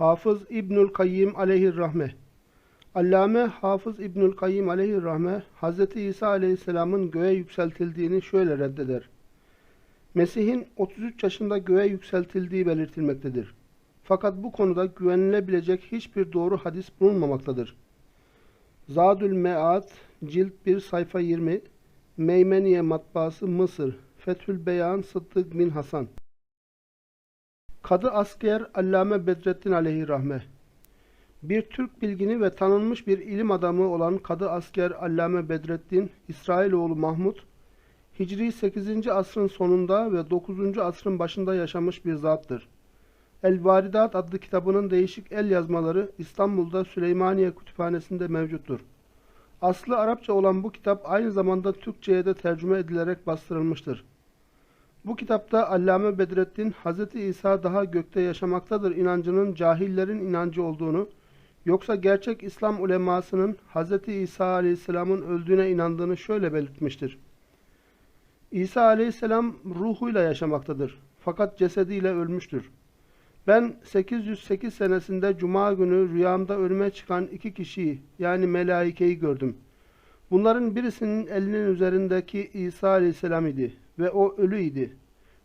Hafız İbnül Kayyim aleyhirrahme Allame Hafız İbnül Kayyim aleyhirrahme Hz. İsa aleyhisselamın göğe yükseltildiğini şöyle reddeder. Mesih'in 33 yaşında göğe yükseltildiği belirtilmektedir. Fakat bu konuda güvenilebilecek hiçbir doğru hadis bulunmamaktadır. Zadül Mead, Cilt 1 sayfa 20, Meymeniye Matbaası Mısır, Fethül Beyan Sıddık bin Hasan Kadı Asker Allame Bedrettin aleyhirrahme Bir Türk bilgini ve tanınmış bir ilim adamı olan Kadı Asker Allame Bedrettin, İsrailoğlu Mahmud, Hicri 8. asrın sonunda ve 9. asrın başında yaşamış bir zattır. El-Varidat adlı kitabının değişik el yazmaları İstanbul'da Süleymaniye Kütüphanesi'nde mevcuttur. Aslı Arapça olan bu kitap aynı zamanda Türkçe'ye de tercüme edilerek bastırılmıştır. Bu kitapta Allame Bedrettin, Hz. İsa daha gökte yaşamaktadır inancının cahillerin inancı olduğunu, yoksa gerçek İslam ulemasının Hz. İsa aleyhisselamın öldüğüne inandığını şöyle belirtmiştir. İsa aleyhisselam ruhuyla yaşamaktadır. Fakat cesediyle ölmüştür. Ben 808 senesinde Cuma günü rüyamda önüme çıkan iki kişiyi yani melaikeyi gördüm. Bunların birisinin elinin üzerindeki İsa aleyhisselam idi ve o ölü idi.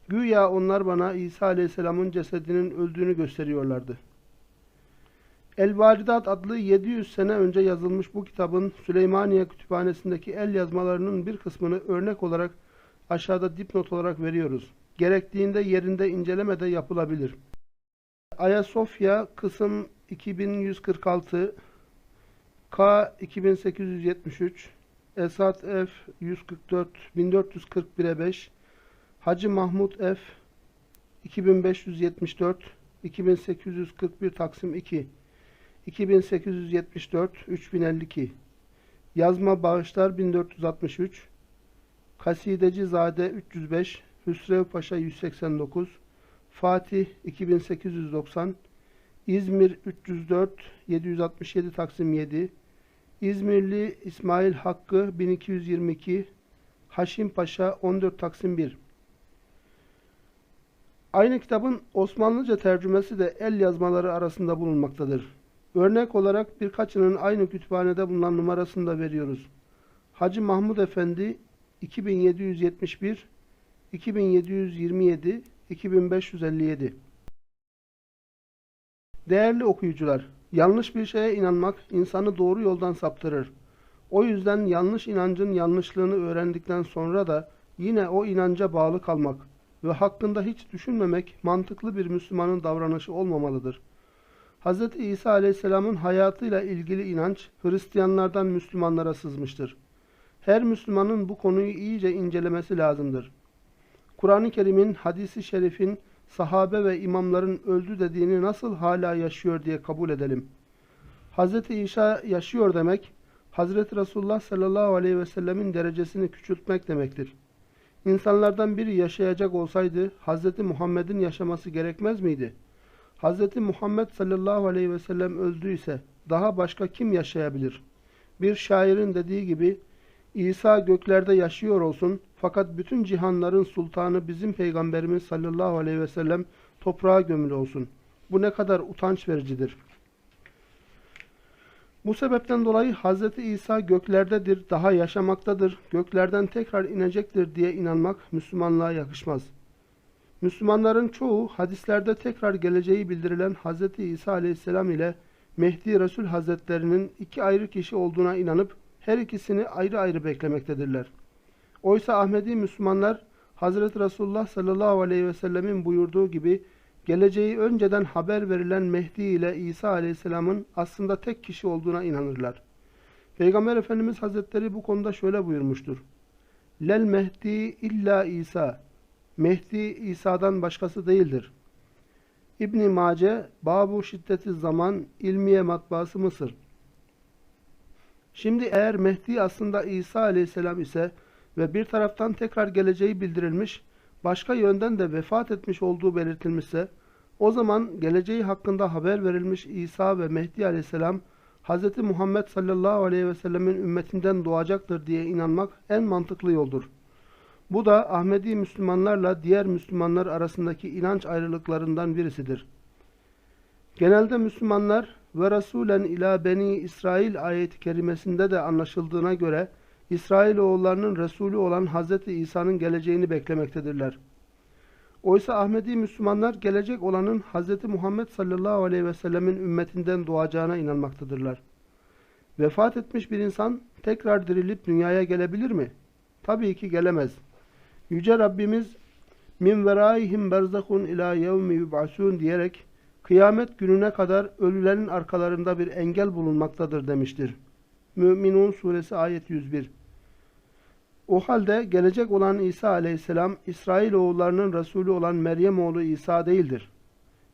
Güya onlar bana İsa aleyhisselamın cesedinin öldüğünü gösteriyorlardı. El-Varidat adlı 700 sene önce yazılmış bu kitabın Süleymaniye Kütüphanesi'ndeki el yazmalarının bir kısmını örnek olarak aşağıda dipnot olarak veriyoruz. Gerektiğinde yerinde inceleme de yapılabilir. Ayasofya kısım 2146 K 2873 Esat F 144 1441'e 5 Hacı Mahmud F 2574 2841 Taksim 2 2874 3052 Yazma Bağışlar 1463 Kasideci Zade 305 Hüsrev Paşa 189 Fatih 2890 İzmir 304 767 Taksim 7 İzmirli İsmail Hakkı 1222 Haşim Paşa 14 Taksim 1 Aynı kitabın Osmanlıca tercümesi de el yazmaları arasında bulunmaktadır. Örnek olarak birkaçının aynı kütüphanede bulunan numarasını da veriyoruz. Hacı Mahmud Efendi 2771 2727 2557 Değerli okuyucular, yanlış bir şeye inanmak insanı doğru yoldan saptırır. O yüzden yanlış inancın yanlışlığını öğrendikten sonra da yine o inanca bağlı kalmak ve hakkında hiç düşünmemek mantıklı bir Müslümanın davranışı olmamalıdır. Hz. İsa aleyhisselamın hayatıyla ilgili inanç Hristiyanlardan Müslümanlara sızmıştır. Her Müslümanın bu konuyu iyice incelemesi lazımdır. Kur'an-ı Kerim'in, hadisi şerifin, sahabe ve imamların öldü dediğini nasıl hala yaşıyor diye kabul edelim. Hz. İsa yaşıyor demek, Hazreti Resulullah sallallahu aleyhi ve sellemin derecesini küçültmek demektir. İnsanlardan biri yaşayacak olsaydı Hz. Muhammed'in yaşaması gerekmez miydi? Hz. Muhammed sallallahu aleyhi ve sellem öldüyse daha başka kim yaşayabilir? Bir şairin dediği gibi İsa göklerde yaşıyor olsun fakat bütün cihanların sultanı bizim peygamberimiz sallallahu aleyhi ve sellem toprağa gömülü olsun. Bu ne kadar utanç vericidir. Bu sebepten dolayı Hz. İsa göklerdedir, daha yaşamaktadır, göklerden tekrar inecektir diye inanmak Müslümanlığa yakışmaz. Müslümanların çoğu hadislerde tekrar geleceği bildirilen Hz. İsa aleyhisselam ile Mehdi Resul Hazretlerinin iki ayrı kişi olduğuna inanıp her ikisini ayrı ayrı beklemektedirler. Oysa Ahmedi Müslümanlar Hazreti Resulullah sallallahu aleyhi ve sellemin buyurduğu gibi geleceği önceden haber verilen Mehdi ile İsa aleyhisselamın aslında tek kişi olduğuna inanırlar. Peygamber Efendimiz Hazretleri bu konuda şöyle buyurmuştur. Lel Mehdi illa İsa. Mehdi İsa'dan başkası değildir. İbn Mace Babu Şiddeti Zaman İlmiye Matbaası Mısır Şimdi eğer Mehdi aslında İsa aleyhisselam ise ve bir taraftan tekrar geleceği bildirilmiş, başka yönden de vefat etmiş olduğu belirtilmişse, o zaman geleceği hakkında haber verilmiş İsa ve Mehdi aleyhisselam, Hz. Muhammed sallallahu aleyhi ve sellemin ümmetinden doğacaktır diye inanmak en mantıklı yoldur. Bu da Ahmedi Müslümanlarla diğer Müslümanlar arasındaki inanç ayrılıklarından birisidir. Genelde Müslümanlar ve Rasulen ila Beni İsrail ayeti kerimesinde de anlaşıldığına göre İsrailoğullarının Resulü olan Hz. İsa'nın geleceğini beklemektedirler. Oysa Ahmedi Müslümanlar gelecek olanın Hz. Muhammed sallallahu aleyhi ve sellemin ümmetinden doğacağına inanmaktadırlar. Vefat etmiş bir insan tekrar dirilip dünyaya gelebilir mi? Tabii ki gelemez. Yüce Rabbimiz min veraihim berzakun ila yevmi yub'asun diyerek kıyamet gününe kadar ölülerin arkalarında bir engel bulunmaktadır demiştir. Müminun suresi ayet 101 O halde gelecek olan İsa aleyhisselam İsrailoğullarının Resulü olan Meryem oğlu İsa değildir.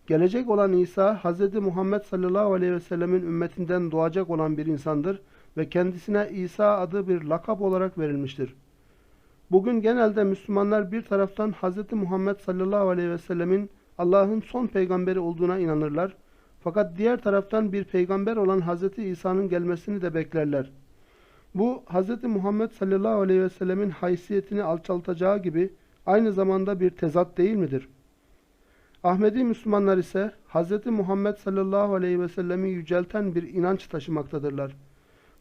Gelecek olan İsa Hz. Muhammed sallallahu aleyhi ve sellemin ümmetinden doğacak olan bir insandır ve kendisine İsa adı bir lakap olarak verilmiştir. Bugün genelde Müslümanlar bir taraftan Hz. Muhammed sallallahu aleyhi ve sellemin Allah'ın son peygamberi olduğuna inanırlar. Fakat diğer taraftan bir peygamber olan Hz. İsa'nın gelmesini de beklerler. Bu Hz. Muhammed sallallahu aleyhi ve sellemin haysiyetini alçaltacağı gibi aynı zamanda bir tezat değil midir? Ahmedi Müslümanlar ise Hz. Muhammed sallallahu aleyhi ve sellemi yücelten bir inanç taşımaktadırlar.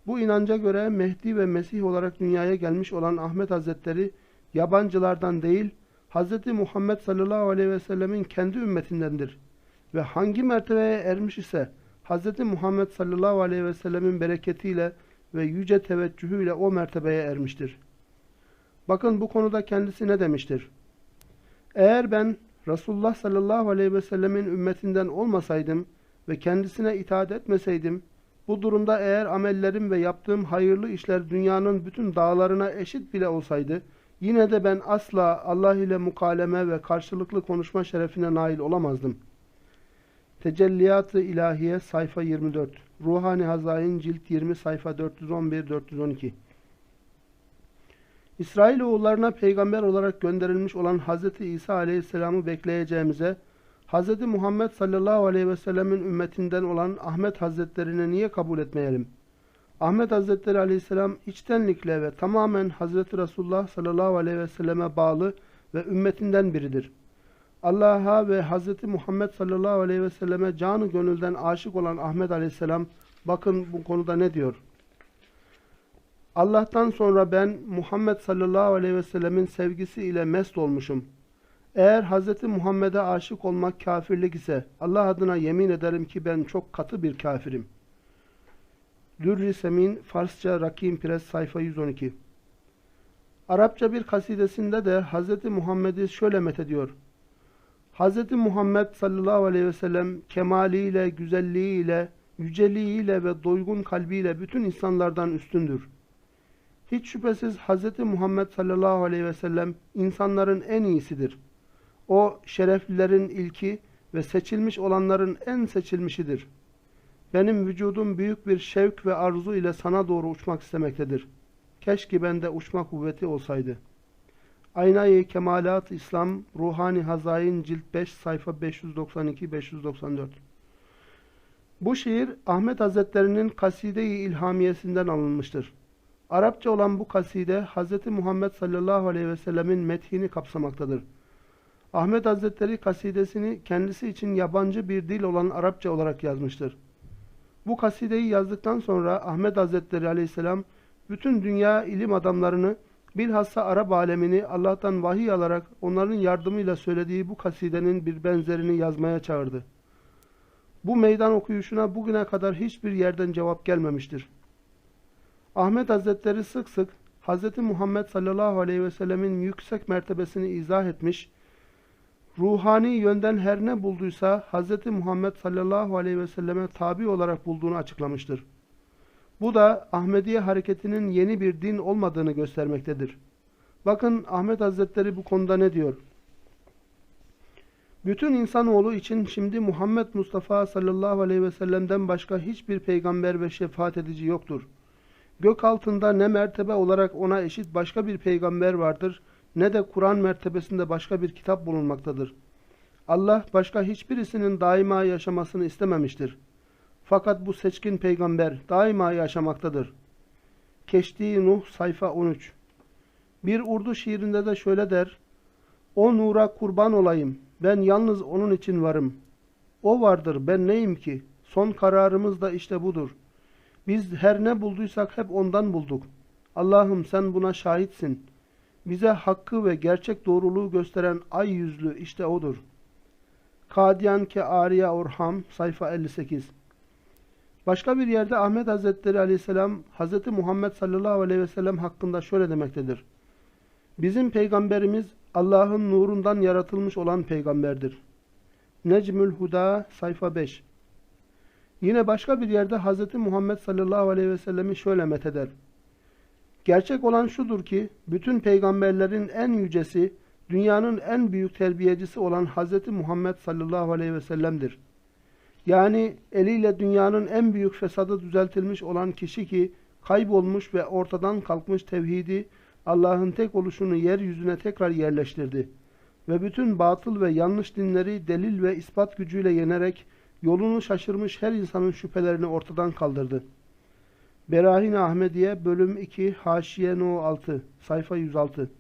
Bu inanca göre Mehdi ve Mesih olarak dünyaya gelmiş olan Ahmet Hazretleri yabancılardan değil, Hz. Muhammed sallallahu aleyhi ve sellemin kendi ümmetindendir. Ve hangi mertebeye ermiş ise Hz. Muhammed sallallahu aleyhi ve sellemin bereketiyle ve yüce teveccühüyle o mertebeye ermiştir. Bakın bu konuda kendisi ne demiştir? Eğer ben Resulullah sallallahu aleyhi ve sellemin ümmetinden olmasaydım ve kendisine itaat etmeseydim, bu durumda eğer amellerim ve yaptığım hayırlı işler dünyanın bütün dağlarına eşit bile olsaydı, yine de ben asla Allah ile mukaleme ve karşılıklı konuşma şerefine nail olamazdım. Tecelliyat-ı İlahiye sayfa 24 Ruhani Hazain cilt 20 sayfa 411-412 İsrailoğullarına peygamber olarak gönderilmiş olan Hz. İsa aleyhisselamı bekleyeceğimize, Hz. Muhammed sallallahu aleyhi ve sellemin ümmetinden olan Ahmet Hazretlerini niye kabul etmeyelim? Ahmet Hazretleri aleyhisselam içtenlikle ve tamamen Hazreti Resulullah sallallahu aleyhi ve selleme bağlı ve ümmetinden biridir. Allah'a ve Hz. Muhammed sallallahu aleyhi ve selleme canı gönülden aşık olan Ahmet aleyhisselam bakın bu konuda ne diyor? Allah'tan sonra ben Muhammed sallallahu aleyhi ve sellemin sevgisi ile mest olmuşum. Eğer Hz. Muhammed'e aşık olmak kafirlik ise Allah adına yemin ederim ki ben çok katı bir kafirim. Dürri Semin Farsça Rakim Pres sayfa 112 Arapça bir kasidesinde de Hz. Muhammed'i şöyle methediyor. Hz. Muhammed sallallahu aleyhi ve sellem kemaliyle, güzelliğiyle, yüceliğiyle ve doygun kalbiyle bütün insanlardan üstündür. Hiç şüphesiz Hz. Muhammed sallallahu aleyhi ve sellem insanların en iyisidir. O şereflilerin ilki ve seçilmiş olanların en seçilmişidir. Benim vücudum büyük bir şevk ve arzu ile sana doğru uçmak istemektedir. Keşke bende uçma kuvveti olsaydı. Aynayı Kemalat İslam Ruhani Hazain Cilt 5 sayfa 592-594 Bu şiir Ahmet Hazretlerinin Kaside-i İlhamiyesinden alınmıştır. Arapça olan bu kaside Hz. Muhammed sallallahu aleyhi ve sellemin methini kapsamaktadır. Ahmet Hazretleri kasidesini kendisi için yabancı bir dil olan Arapça olarak yazmıştır. Bu kasideyi yazdıktan sonra Ahmet Hazretleri aleyhisselam bütün dünya ilim adamlarını bilhassa Arap alemini Allah'tan vahiy alarak onların yardımıyla söylediği bu kasidenin bir benzerini yazmaya çağırdı. Bu meydan okuyuşuna bugüne kadar hiçbir yerden cevap gelmemiştir. Ahmet Hazretleri sık sık Hz. Muhammed sallallahu aleyhi ve sellemin yüksek mertebesini izah etmiş, ruhani yönden her ne bulduysa Hz. Muhammed sallallahu aleyhi ve selleme tabi olarak bulduğunu açıklamıştır. Bu da Ahmediye hareketinin yeni bir din olmadığını göstermektedir. Bakın Ahmet Hazretleri bu konuda ne diyor? Bütün insanoğlu için şimdi Muhammed Mustafa sallallahu aleyhi ve sellem'den başka hiçbir peygamber ve şefaat edici yoktur. Gök altında ne mertebe olarak ona eşit başka bir peygamber vardır ne de Kur'an mertebesinde başka bir kitap bulunmaktadır. Allah başka hiçbirisinin daima yaşamasını istememiştir. Fakat bu seçkin peygamber daima yaşamaktadır. Keşti Nuh sayfa 13 Bir Urdu şiirinde de şöyle der. O nura kurban olayım, ben yalnız onun için varım. O vardır, ben neyim ki? Son kararımız da işte budur. Biz her ne bulduysak hep ondan bulduk. Allah'ım sen buna şahitsin. Bize hakkı ve gerçek doğruluğu gösteren ay yüzlü işte odur. Kadiyan ke Ariya Orham sayfa 58 Başka bir yerde Ahmet Hazretleri Aleyhisselam Hazreti Muhammed sallallahu aleyhi ve sellem hakkında şöyle demektedir. Bizim peygamberimiz Allah'ın nurundan yaratılmış olan peygamberdir. Necmül Huda sayfa 5 Yine başka bir yerde Hazreti Muhammed sallallahu aleyhi ve sellemi şöyle metheder. Gerçek olan şudur ki bütün peygamberlerin en yücesi, dünyanın en büyük terbiyecisi olan Hazreti Muhammed sallallahu aleyhi ve sellem'dir. Yani eliyle dünyanın en büyük fesadı düzeltilmiş olan kişi ki kaybolmuş ve ortadan kalkmış tevhidi Allah'ın tek oluşunu yeryüzüne tekrar yerleştirdi ve bütün batıl ve yanlış dinleri delil ve ispat gücüyle yenerek yolunu şaşırmış her insanın şüphelerini ortadan kaldırdı. Berahin Ahmediye bölüm 2 Haşiye No 6 sayfa 106